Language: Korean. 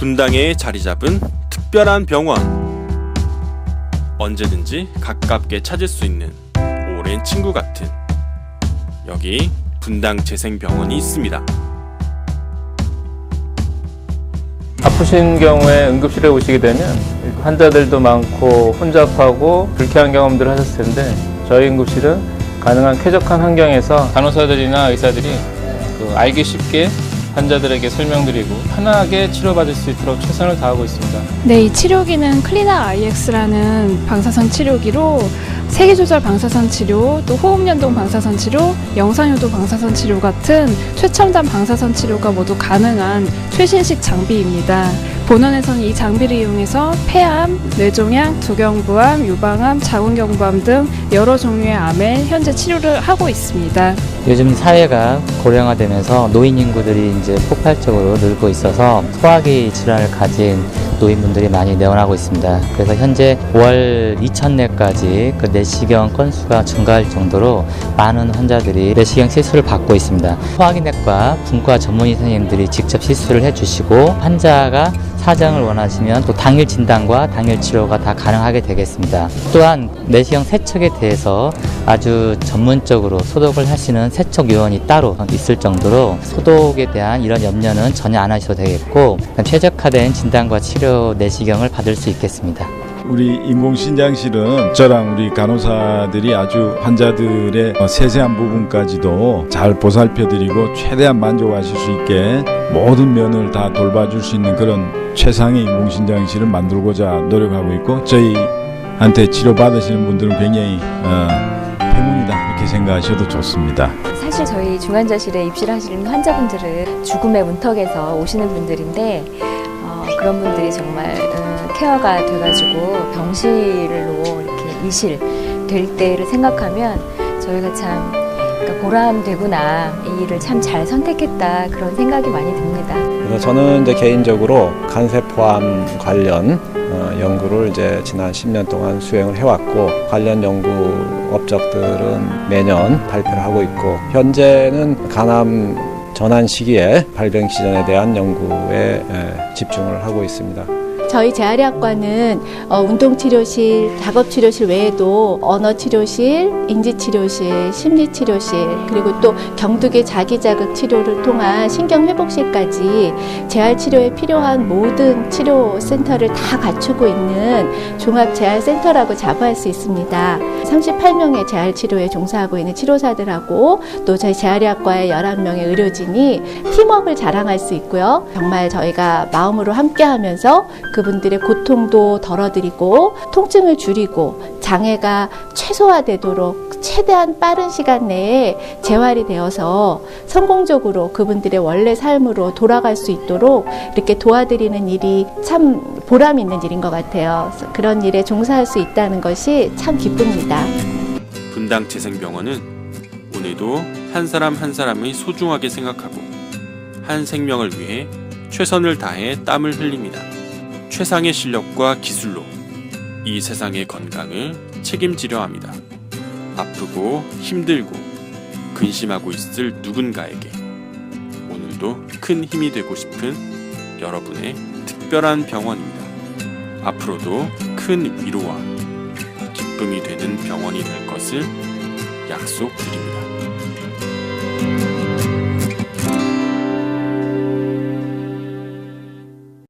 분당에 자리 잡은 특별한 병원. 언제든지 가깝게 찾을 수 있는 오랜 친구 같은 여기 분당 재생병원이 있습니다. 아프신 경우에 응급실에 오시게 되면 환자들도 많고 혼잡하고 불쾌한 경험들을 하셨을 텐데 저희 응급실은 가능한 쾌적한 환경에서 간호사들이나 의사들이 그 알기 쉽게 환자들에게 설명드리고 편하게 치료받을 수 있도록 최선을 다하고 있습니다. 네, 이 치료기는 클리나 IX라는 방사선 치료기로 세기조절 방사선 치료, 또 호흡연동 방사선 치료, 영상유도 방사선 치료 같은 최첨단 방사선 치료가 모두 가능한 최신식 장비입니다. 본원에서는 이 장비를 이용해서 폐암, 뇌종양, 두경부암, 유방암, 자궁경부암 등 여러 종류의 암에 현재 치료를 하고 있습니다. 요즘 사회가 고령화되면서 노인 인구들이 이제 폭발적으로 늘고 있어서 소화기 질환을 가진 노인분들이 많이 내원하고 있습니다. 그래서 현재 월 2,000내까지 그 내시경 건수가 증가할 정도로 많은 환자들이 내시경 시술을 받고 있습니다. 소화기내과 분과 전문의 선생님들이 직접 시술을 해주시고 환자가 사정을 원하시면 또 당일 진단과 당일 치료가 다 가능하게 되겠습니다. 또한 내시경 세척에 대해서 아주 전문적으로 소독을 하시는 세척 요원이 따로 있을 정도로 소독에 대한 이런 염려는 전혀 안 하셔도 되겠고 최적화된 진단과 치료 내시경을 받을 수 있겠습니다. 우리 인공신장실은 저랑 우리 간호사들이 아주 환자들의 어, 세세한 부분까지도 잘 보살펴드리고 최대한 만족하실 수 있게 모든 면을 다 돌봐줄 수 있는 그런 최상의 인공신장실을 만들고자 노력하고 있고 저희한테 치료받으시는 분들은 굉장히 어, 행운이다 이렇게 생각하셔도 좋습니다. 사실 저희 중환자실에 입실하시는 환자분들은 죽음의 문턱에서 오시는 분들인데 어, 그런 분들이 정말 음, 케어가 돼가지고 병실로 이렇게 이실 될 때를 생각하면 저희가 참 그러니까 보람되구나 이 일을 참 잘 선택했다 그런 생각이 많이 듭니다. 그래서 저는 이제 개인적으로 간세포암 관련 어, 연구를 이제 지난 10년 동안 수행을 해왔고 관련 연구 업적들은 매년 발표를 하고 있고 현재는 간암 전환 시기에 발병 시전에 대한 연구에 에, 집중을 하고 있습니다. 저희 재활의학과는 어, 운동치료실, 작업치료실 외에도 언어치료실, 인지치료실, 심리치료실, 그리고 또 경두기 자기자극 치료를 통한 신경회복실까지 재활치료에 필요한 모든 치료센터를 다 갖추고 있는 종합재활센터라고 자부할 수 있습니다. 38명의 재활치료에 종사하고 있는 치료사들하고 또 저희 재활의학과의 11명의 의료진이 팀워크를 자랑할 수 있고요. 정말 저희가 마음으로 함께하면서 그분들의 고통도 덜어드리고 통증을 줄이고 장애가 최소화되도록 최대한 빠른 시간 내에 재활이 되어서 성공적으로 그분들의 원래 삶으로 돌아갈 수 있도록 이렇게 도와드리는 일이 참 보람 있는 일인 것 같아요. 그런 일에 종사할 수 있다는 것이 참 기쁩니다. 분당 재생병원은 오늘도 한 사람 한 사람을 소중하게 생각하고 한 생명을 위해 최선을 다해 땀을 흘립니다. 최상의 실력과 기술로 이 세상의 건강을 책임지려 합니다. 아프고 힘들고 근심하고 있을 누군가에게 오늘도 큰 힘이 되고 싶은 여러분의 특별한 병원입니다. 앞으로도 큰 위로와 기쁨이 되는 병원이 될 것을 약속드립니다.